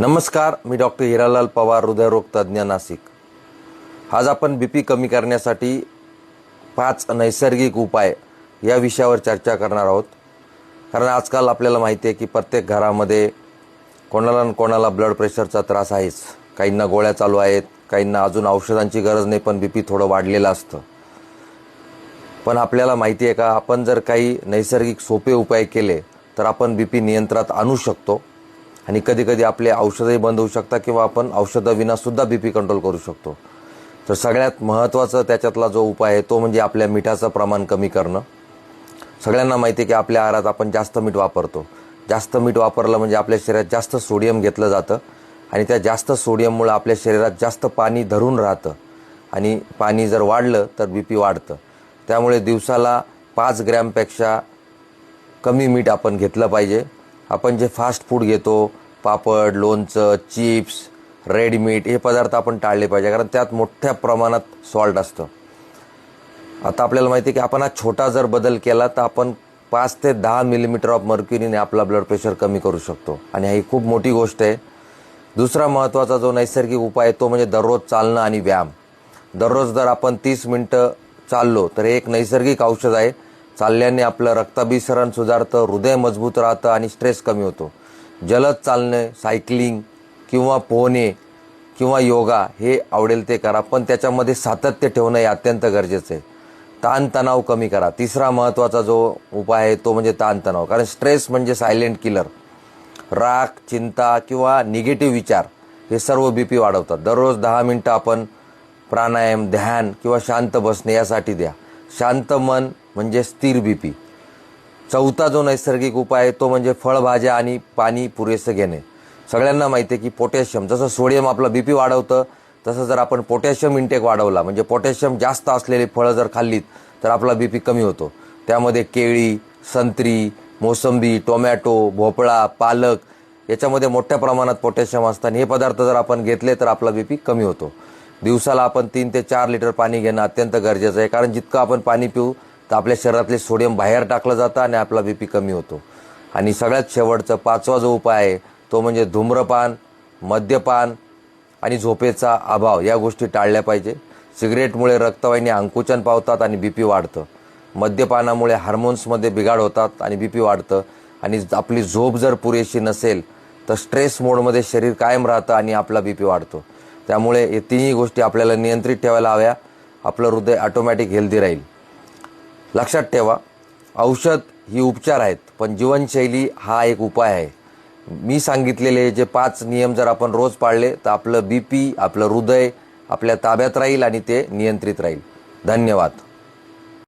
नमस्कार मी डॉक्टर हिरालाल पवार हृदयरोग तज्ज्ञ नाशिक. आज आपण बी पी कमी करण्यासाठी पाच नैसर्गिक उपाय या विषयावर चर्चा करणार आहोत. कारण आजकाल आपल्याला माहिती आहे की प्रत्येक घरामध्ये कोणाला ना कोणाला ब्लड प्रेशरचा त्रास आहेच. काहींना गोळ्या चालू आहेत काहींना अजून औषधांची गरज नाही पण बी पी थोडं वाढलेलं असतं. पण आपल्याला माहिती आहे का आपण जर काही नैसर्गिक सोपे उपाय केले तर आपण बी पी नियंत्रणात आणू शकतो. आणि कधी कधी आपले औषधंही बंद होऊ शकतात किंवा आपण औषधाविनासुद्धा बी पी कंट्रोल करू शकतो. तर सगळ्यात महत्त्वाचं त्याच्यातला जो उपाय आहे तो म्हणजे आपल्या मिठाचं प्रमाण कमी करणं. सगळ्यांना माहिती आहे की आपल्या आहारात आपण जास्त मीठ वापरतो. जास्त मीठ वापरलं म्हणजे आपल्या शरीरात जास्त सोडियम घेतलं जातं आणि त्या जास्त सोडियममुळे आपल्या शरीरात जास्त पाणी धरून राहतं. आणि पाणी जर वाढलं तर बी पी वाढतं. त्यामुळे दिवसाला पाच ग्रॅमपेक्षा कमी मीठ आपण घेतलं पाहिजे. आपण जे फास्ट फूड घेतो पापड लोणचं चिप्स रेड मीट हे पदार्थ आपण टाळले पाहिजे कारण त्यात मोठ्या प्रमाणात सॉल्ट असतं. आता आपल्याला माहिती आहे की आपण हा छोटा जर बदल केला तर आपण पाच ते दहा मिलीमीटर ऑफ मर्क्युरीने आपला ब्लड प्रेशर कमी करू शकतो. आणि ही खूप मोठी गोष्ट आहे. दुसरा महत्त्वाचा जो नैसर्गिक उपाय आहे तो म्हणजे दररोज चालणं आणि व्यायाम. दररोज जर आपण तीस मिनटं चाललो तर हे एक नैसर्गिक औषध आहे. चालल्याने आपलं रक्ताभिसरण सुधारतं हृदय मजबूत राहतं आणि स्ट्रेस कमी होतो. जलद चालणे सायकलिंग किंवा पोहणे किंवा योगा हे आवडेल ते करा पण त्याच्यामध्ये सातत्य ठेवणं हे अत्यंत गरजेचं आहे. ताणतणाव कमी करा. तिसरा महत्त्वाचा जो उपाय आहे तो म्हणजे ताणतणाव. कारण स्ट्रेस म्हणजे सायलेंट किलर राग चिंता किंवा निगेटिव्ह विचार हे सर्व बी पी वाढवतात. दररोज दहा मिनटं आपण प्राणायाम ध्यान किंवा शांत बसणे यासाठी द्या. शांत मन म्हणजे स्थिर बी पी चौथा जो नैसर्गिक उपाय आहे तो म्हणजे फळभाज्या आणि पाणी पुरेसं घेणे. सगळ्यांना माहिती आहे की पोटॅशियम जसं सोडियम आपलं बी पी वाढवतं तसं जर आपण पोटॅशियम इंटेक वाढवला म्हणजे पोटॅशियम जास्त असलेली फळं जर खाल्लीत तर आपला बी पी कमी होतो. त्यामध्ये केळी संत्री मोसंबी टोमॅटो भोपळा पालक याच्यामध्ये मोठ्या प्रमाणात पोटॅशियम असतं आणि हे पदार्थ जर आपण घेतले तर आपला बी पी कमी होतो. दिवसाला आपण तीन ते चार लिटर पाणी घेणं अत्यंत गरजेचं आहे. कारण जितकं आपण पाणी पिऊ तर आपल्या शरीरातले सोडियम बाहेर टाकलं जातं आणि आपला बी पी कमी होतो. आणि सगळ्यात शेवटचं पाचवा जो उपाय आहे तो म्हणजे धूम्रपान मद्यपान आणि झोपेचा अभाव या गोष्टी टाळल्या पाहिजे. सिगरेटमुळे रक्तवाहिनी अंकुचन पावतात आणि बी पी वाढतं. मद्यपानामुळे हार्मोन्समध्ये बिघाड होतात आणि बी पी वाढतं. आणि आपली झोप जर पुरेशी नसेल तर स्ट्रेस मोडमध्ये शरीर कायम राहतं आणि आपला बी पी वाढतो. त्यामुळे या तिन्ही गोष्टी आपल्याला नियंत्रित ठेवायला हव्या. आपलं हृदय ऑटोमॅटिक हेल्दी राहील. लक्षात ठेवा औषध ही उपचार आहेत पण जीवनशैली हा एक उपाय आहे. मी सांगितलेले जे पाच नियम जर आपण रोज पाळले तर आपलं बी पी आपलं हृदय आपल्या ताब्यात राहील आणि ते नियंत्रित राहील. धन्यवाद.